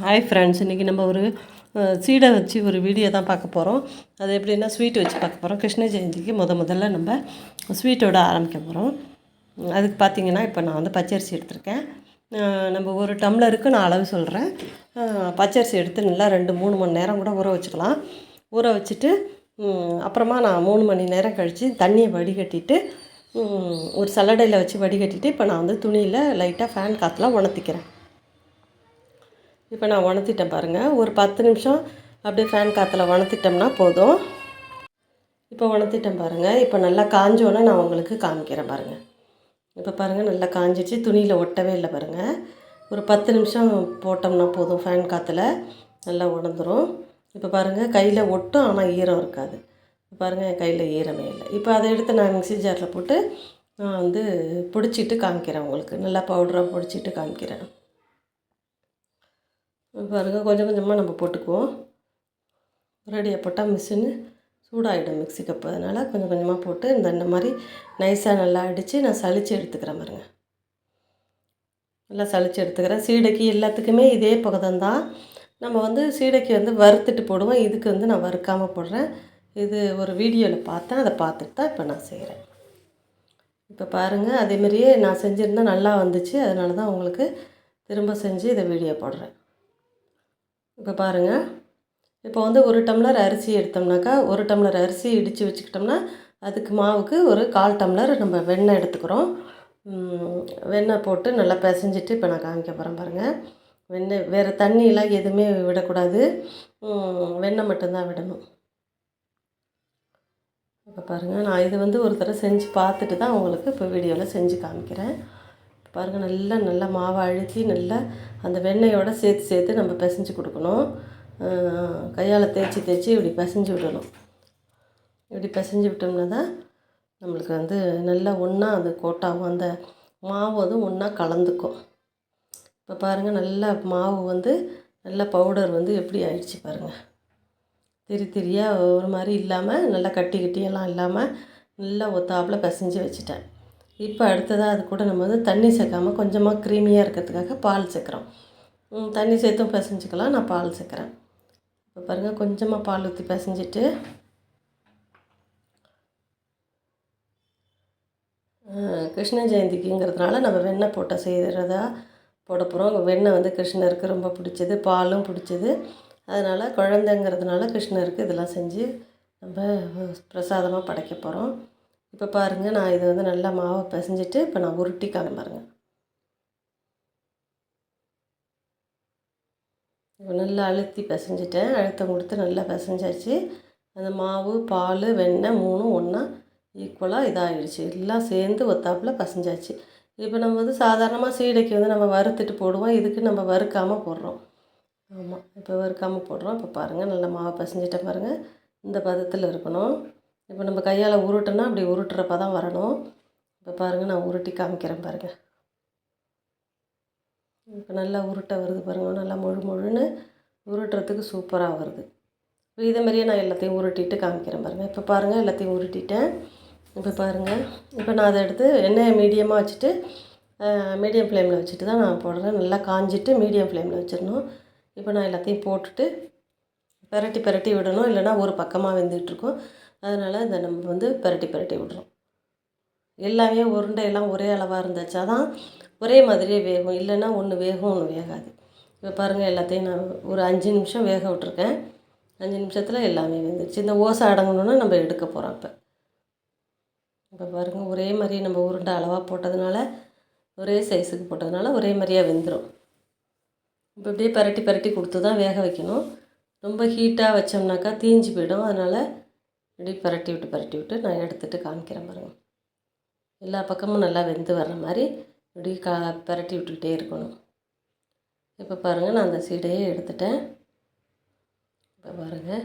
Hi friends இன்றைக்கி நம்ம ஒரு சீடை வச்சு ஒரு வீடியோ தான் பார்க்க போகிறோம் அது எப்படின்னா ஸ்வீட் வச்சு பார்க்க போகிறோம் கிருஷ்ண ஜெயந்திக்கு முத முதல்ல நம்ம ஸ்வீட்டோட ஆரம்பிக்க போகிறோம் அதுக்கு பார்த்தீங்கன்னா இப்போ நான் வந்து பச்சரிசி எடுத்திருக்கேன். நம்ம ஒரு டம்ளருக்கு நான் அளவு சொல்கிறேன் பச்சரிசி எடுத்து நல்லா ரெண்டு மூணு மணி நேரம் கூட ஊற வச்சுக்கலாம். ஊற வச்சுட்டு அப்புறமா நான் மூணு மணி நேரம் கழித்து தண்ணியை வடிகட்டிட்டு ஒரு சல்லடையில் வச்சு வடிகட்டிட்டு இப்போ நான் வந்து துணியில் லைட்டாக ஃபேன் காற்றுலாம் உணர்த்திக்கிறேன். இப்போ நான் உணர்த்திட்டேன் பாருங்கள் ஒரு பத்து நிமிஷம் அப்படியே ஃபேன் காற்றுல உணர்த்திட்டோம்னா போதும். இப்போ உணர்த்திட்டேன் பாருங்கள் இப்போ நல்லா காஞ்சோன்னே நான் உங்களுக்கு காமிக்கிறேன் பாருங்கள் இப்போ பாருங்கள் நல்லா காஞ்சிடுச்சு துணியில் ஒட்டவே இல்லை பாருங்கள் ஒரு பத்து நிமிஷம் போட்டோம்னா போதும். ஃபேன் காற்றுல நல்லா உணர்ந்துடும் இப்போ பாருங்கள் கையில் ஒட்டும் ஆனால் ஈரம் இருக்காது. இப்போ பாருங்கள் என் கையில் ஈரமே இல்லை. இப்போ அதை எடுத்து நான் மிக்சி ஜாரில் போட்டு நான் வந்து பிடிச்சிட்டு காமிக்கிறேன் உங்களுக்கு. நல்லா பவுடராக பிடிச்சிட்டு காமிக்கிறேன். பாருங்கள் கொஞ்சம் கொஞ்சமாக நம்ம போட்டுக்குவோம். ரெடியாக போட்டால் மிஷினு சூடாகிடும் மிக்ஸி கப்பு. அதனால் கொஞ்சம் கொஞ்சமாக போட்டு இந்த இந்த மாதிரி நைஸாக நல்லா அடித்து நான் சளிச்சு எடுத்துக்கிறேன் பாருங்க. நல்லா சளிச்சு எடுத்துக்கிறேன். சீடைக்கு எல்லாத்துக்குமே இதே பகுதம் தான் நம்ம வந்து சீடைக்கு வந்து வறுத்துட்டு போடுவோம். இதுக்கு வந்து நான் வறுக்காமல் போடுறேன். இது ஒரு வீடியோவில் பார்த்தேன். அதை பார்த்துட்டு தான் இப்போ நான் செய்கிறேன் இப்போ பாருங்கள் அதேமாரியே நான் செஞ்சுருந்தேன் நல்லா வந்துச்சு. அதனால தான் உங்களுக்கு திரும்ப செஞ்சு இதை வீடியோ போடுறேன். இப்போ பாருங்கள் இப்போ வந்து ஒரு டம்ளர் அரிசி எடுத்தோம்னாக்கா ஒரு டம்ளர் அரிசி இடித்து வச்சுக்கிட்டோம்னா அதுக்கு மாவுக்கு ஒரு கால் டம்ளர் நம்ம வெண்ணெய் எடுத்துக்கிறோம். வெண்ணெய் போட்டு நல்லா பிசைஞ்சிட்டு இப்போ நான் காமிக்க போகிறேன் பாருங்கள் வெண்ணெய் வேறு தண்ணியெலாம் எதுவுமே விடக்கூடாது. வெண்ணெய் மட்டும்தான் விடணும். இப்போ பாருங்கள் நான் இது வந்து ஒரு தடவை செஞ்சு பார்த்துட்டு தான் உங்களுக்கு இப்போ வீடியோவில் செஞ்சு காமிக்கிறேன். பாருங்கள் நல்லா நல்லா மாவை அழுத்தி நல்லா அந்த வெண்ணையோட சேர்த்து சேர்த்து நம்ம பிசைஞ்சு கொடுக்கணும். கையால் தேய்ச்சி தேய்ச்சி இப்படி பிசைஞ்சு விடணும். இப்படி பிசைஞ்சு விட்டோம்னா தான் நம்மளுக்கு வந்து நல்லா ஒன்றா அது கோட்டாகும் அந்த மாவு அதுவும் ஒன்றா கலந்துக்கும். இப்போ பாருங்கள் நல்லா மாவு வந்து நல்லா பவுடர் வந்து எப்படி ஆயிடுச்சு பாருங்கள் திரி திரியாக ஒரு மாதிரி இல்லாமல் நல்லா கட்டி கட்டியெல்லாம் இல்லாமல் நல்லா ஒத்தாப்பில் பிசைஞ்சு வச்சுட்டேன். இப்போ அடுத்ததாக அது கூட நம்ம வந்து தண்ணி சேர்க்காமல் கொஞ்சமாக க்ரீமியாக இருக்கிறதுக்காக பால் சேர்க்குறோம். தண்ணி சேர்த்தும் பிசைஞ்சுக்கலாம். நான் பால் சேர்க்குறேன். இப்போ பாருங்கள் கொஞ்சமாக பால் ஊற்றி பிசைஞ்சிட்டு கிருஷ்ண ஜெயந்திக்குங்கிறதுனால நம்ம வெண்ணெய் போட்ட செய்கிறதா போட போகிறோம் வெண்ணெய் வந்து கிருஷ்ணருக்கு ரொம்ப பிடிச்சது பாலும் பிடிச்சது. அதனால் குழந்தைங்கிறதுனால கிருஷ்ணருக்கு இதெல்லாம் செஞ்சு நம்ம பிரசாதமாக படைக்க போகிறோம் இப்போ பாருங்கள் நான் இதை வந்து நல்லா மாவை பிசைஞ்சிட்டு இப்போ நான் உருட்டி காமி இப்போ நல்லா அழுத்தி பிசைஞ்சிட்டேன். அழுத்தம் கொடுத்து நல்லா பிசைஞ்சாச்சு. அந்த மாவு பால் வெண்ணெய் மூணும் ஒன்றா ஈக்குவலாக இதாகிடுச்சு. எல்லாம் சேர்ந்து ஒத்தாப்பில் பிசைஞ்சாச்சு. இப்போ நம்ம வந்து சாதாரணமாக சீடைக்கு வந்து நம்ம வறுத்துட்டு போடுவோம். இதுக்கு நம்ம வறுக்காமல் போடுறோம். ஆமாம் இப்போ வறுக்காமல் போடுறோம். இப்போ பாருங்கள் நல்லா மாவை பிசைஞ்சிட்டேன் பாருங்கள் இந்த பதத்தில் இருக்கணும். இப்போ நம்ம கையால் உருட்டுனா அப்படி உருட்டுறப்ப தான் வரணும். இப்போ பாருங்கள் நான் உருட்டி காமிக்கிறேன் பாருங்கள் இப்போ நல்லா உருட்டை வருது பாருங்கள் நல்லா முழு முழுன்னு உருட்டுறதுக்கு சூப்பராக வருது. இப்போ இதே மாதிரியே நான் எல்லாத்தையும் உருட்டிட்டு காமிக்கிறேன் பாருங்கள் இப்போ பாருங்கள் எல்லாத்தையும் உருட்டிட்டேன். இப்போ பாருங்கள் இப்போ நான் அதை எடுத்து எண்ணெயை மீடியமாக வச்சுட்டு மீடியம் ஃப்ளேமில் வச்சுட்டு தான் நான் போடுறேன். நல்லா காஞ்சிட்டு மீடியம் ஃப்ளேமில் வச்சிடணும். இப்போ நான் எல்லாத்தையும் போட்டுட்டு பெரட்டி பெரட்டி விடணும் இல்லைன்னா ஒரு பக்கமாக வெந்துகிட்ருக்கும். அதனால் இந்த நம்ம வந்து பெரட்டி பெரட்டி விடுறோம். எல்லாமே உருண்டையெல்லாம் ஒரே அளவாக இருந்துச்சா தான் ஒரே மாதிரியே வேகும். இல்லைன்னா ஒன்று வேகும் ஒன்று வேகாது. இப்போ பாருங்கள் எல்லாத்தையும் நான் ஒரு அஞ்சு நிமிஷம் வேக விட்ருக்கேன் அஞ்சு நிமிஷத்தில் எல்லாமே வெந்துருச்சு. இந்த ஓசை அடங்கணுன்னா நம்ம எடுக்க போகிறோம் இப்போ. இப்போ பாருங்கள் ஒரே மாதிரி நம்ம உருண்டை அளவாக போட்டதுனால ஒரே சைஸுக்கு போட்டதுனால ஒரே மாதிரியாக வெந்துடும் இப்போ இப்படியே பரட்டி பரட்டி கொடுத்து தான் வேக வைக்கணும். ரொம்ப ஹீட்டாக வச்சோம்னாக்கா தீஞ்சு போயிடும். அதனால் இப்படி பரட்டி விட்டு பரட்டி விட்டு நான் எடுத்துகிட்டு காமிக்கிறேன் பாருங்கள் எல்லா பக்கமும் நல்லா வெந்து வர்ற மாதிரி இப்படி கா பரட்டி விட்டுக்கிட்டே இருக்கணும். இப்போ பாருங்கள் நான் அந்த சீடையே எடுத்துட்டேன். இப்போ பாருங்கள்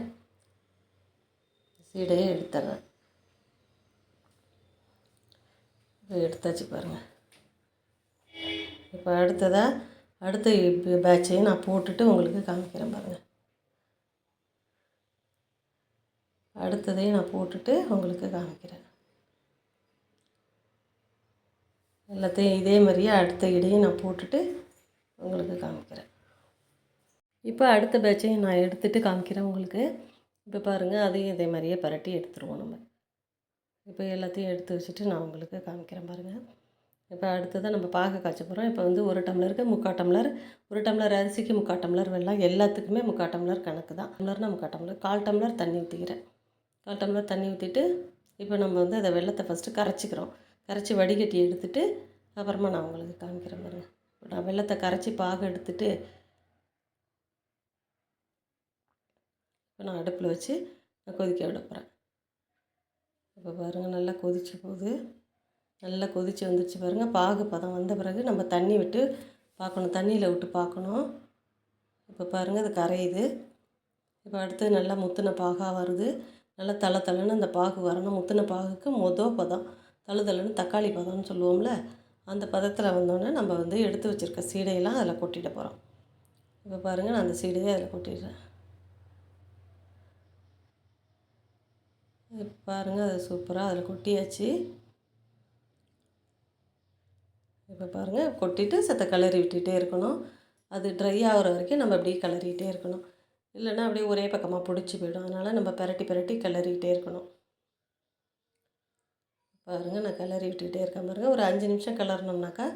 சீடையே எடுத்துட்றேன் இப்போ எடுத்தாச்சு பாருங்கள் இப்போ அடுத்ததாக அடுத்த பேட்சையும் நான் போட்டுட்டு உங்களுக்கு காமிக்கிறேன் பாருங்கள் அடுத்ததையும் நான் போட்டுட்டு உங்களுக்கு காமிக்கிறேன். எல்லாத்தையும் இதே மாதிரியே அடுத்த இடையும் நான் போட்டுட்டு உங்களுக்கு காமிக்கிறேன். இப்போ அடுத்த பேட்சையும் நான் எடுத்துகிட்டு காமிக்கிறேன் உங்களுக்கு. இப்போ பாருங்கள் அதையும் இதே மாதிரியே பரட்டி எடுத்துருவோம் நம்ம. இப்போ எல்லாத்தையும் எடுத்து வச்சுட்டு நான் உங்களுக்கு காமிக்கிறேன் பாருங்கள் இப்போ அடுத்ததான் நம்ம பாக காய்ச்ச போகிறோம் இப்போ வந்து ஒரு டம்ளருக்கு முக்கால் டம்ளர் ஒரு டம்ளர் அரிசிக்கு முக்கால் டம்ளர் வெள்ளம் எல்லாத்துக்குமே முக்கால் டம்ளர் கணக்கு தான். டம்ளர்னால் முக்கால் டம்ளர் கால் டம்ளர் தண்ணி ஊற்றிக்கிறேன் கால் டம்ளர் தண்ணி ஊற்றிட்டு இப்போ நம்ம வந்து அதை வெள்ளத்தை ஃபஸ்ட்டு கரைச்சிக்கிறோம். கரைச்சி வடிகட்டி எடுத்துட்டு அப்புறமா நான் உங்களுக்கு காமிக்கிறேன் பாருங்கள் இப்போ நான் வெள்ளத்தை கரைச்சி பாக எடுத்துட்டு இப்போ நான் அடுப்பில் வச்சு நான் கொதிக்க விட போகிறேன் இப்போ பாருங்கள் நல்லா கொதிச்சு போகுது. நல்லா கொதிச்சு வந்துருச்சு பாருங்கள் பாகு பதம் வந்த பிறகு நம்ம தண்ணி விட்டு பார்க்கணும் தண்ணியில் விட்டு பார்க்கணும் இப்போ பாருங்கள் அது கரையுது. இப்போ அடுத்து நல்லா முத்தின பாகாக வருது. நல்லா தலை தலைன்னு அந்த பாகு வரணும். முத்தின பாகுக்கு மொதல் பதம். தலை தலைன்னு தக்காளி பதம்னு சொல்லுவோம்ல அந்த பதத்தில் வந்தோடனே நம்ம வந்து எடுத்து வச்சுருக்க சீடையெல்லாம் அதில் கொட்டிட போகிறோம் இப்போ பாருங்கள் நான் அந்த சீடையை அதில் கொட்டிடுறேன். இப்போ பாருங்கள் அது சூப்பராக அதில் கொட்டியாச்சு. இப்போ பாருங்கள் கொட்டிட்டு செத்த கிளறி விட்டுகிட்டே இருக்கணும். அது ட்ரை ஆகிற வரைக்கும் நம்ம அப்படியே கிளறிக்கிட்டே இருக்கணும். இல்லைன்னா அப்படியே ஒரே பக்கமாக பிடிச்சி போயிடும். அதனால் நம்ம பெரட்டி பரட்டி கிளறிக்கிட்டே இருக்கணும். பாருங்கள் நான் கிளறி விட்டுக்கிட்டே இருக்கேன் பாருங்கள் ஒரு அஞ்சு நிமிஷம் கிளறினோம்னாக்கா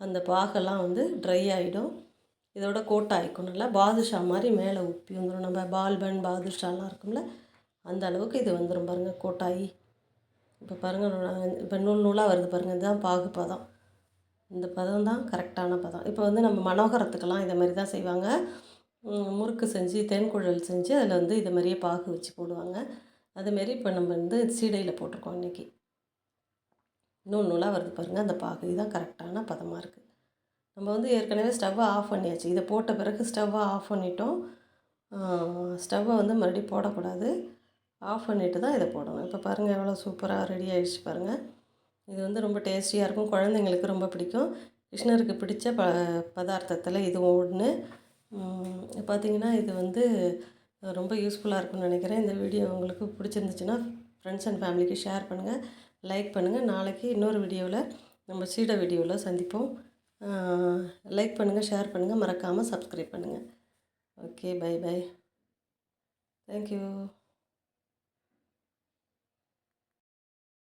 அந்த பாகெல்லாம் வந்து ட்ரை ஆகிடும் இதோட கோட் ஆகிக்கும் நல்லா பாதுஷா மாதிரி மேலே உப்பி வந்துடும் நம்ம பால்பன் பாதுஷாலாம் இருக்கும்ல அந்த அளவுக்கு இது வந்துடும் பாருங்கள் கோட்டாயி இப்போ பாருங்கள் இப்போ நூல் நூலாக வருது பாருங்கள் இதுதான் பாகு பதம். இந்த பதம் தான் கரெக்டான பதம். இப்போ வந்து நம்ம மனோகரத்துக்கெல்லாம் இதை மாதிரி தான் செய்வாங்க. முறுக்கு செஞ்சு தேன்குழல் செஞ்சு அதில் வந்து இதை மாதிரியே பாகு வச்சு போடுவாங்க. அதுமாரி இப்போ நம்ம வந்து சீடையில் போட்டிருக்கோம் இன்றைக்கி நூல் நூலாக வருது பாருங்கள் அந்த பாகு. இதுதான் கரெக்டான பதமாக இருக்குது நம்ம வந்து ஏற்கனவே ஸ்டவ்வை ஆஃப் பண்ணியாச்சு. இதை போட்ட பிறகு ஸ்டவ்வை ஆஃப் பண்ணிட்டோம். ஸ்டவ்வை வந்து மறுபடியும் போடக்கூடாது. ஆஃப் பண்ணிவிட்டு தான் இதை போடணும். இப்போ பாருங்கள் எவ்வளோ சூப்பராக ரெடி ஆகிடுச்சு பாருங்கள் இது வந்து ரொம்ப டேஸ்டியாக இருக்கும். குழந்தைங்களுக்கு ரொம்ப பிடிக்கும். கிருஷ்ணருக்கு பிடிச்ச ப பதார்த்தத்தில் இதுவும் ஒன்று பார்த்திங்கன்னா இது வந்து ரொம்ப யூஸ்ஃபுல்லாக இருக்கும்னு நினைக்கிறேன். இந்த வீடியோ உங்களுக்கு பிடிச்சிருந்துச்சுன்னா ஃப்ரெண்ட்ஸ் அண்ட் ஃபேமிலிக்கு ஷேர் பண்ணுங்கள் லைக் பண்ணுங்கள் நாளைக்கு இன்னொரு வீடியோவில் நம்ம சீட வீடியோவில் சந்திப்போம். லைக் பண்ணுங்கள் ஷேர் பண்ணுங்கள் மறக்காமல் சப்ஸ்கிரைப் பண்ணுங்கள் ஓகே பை பை தேங்க்யூ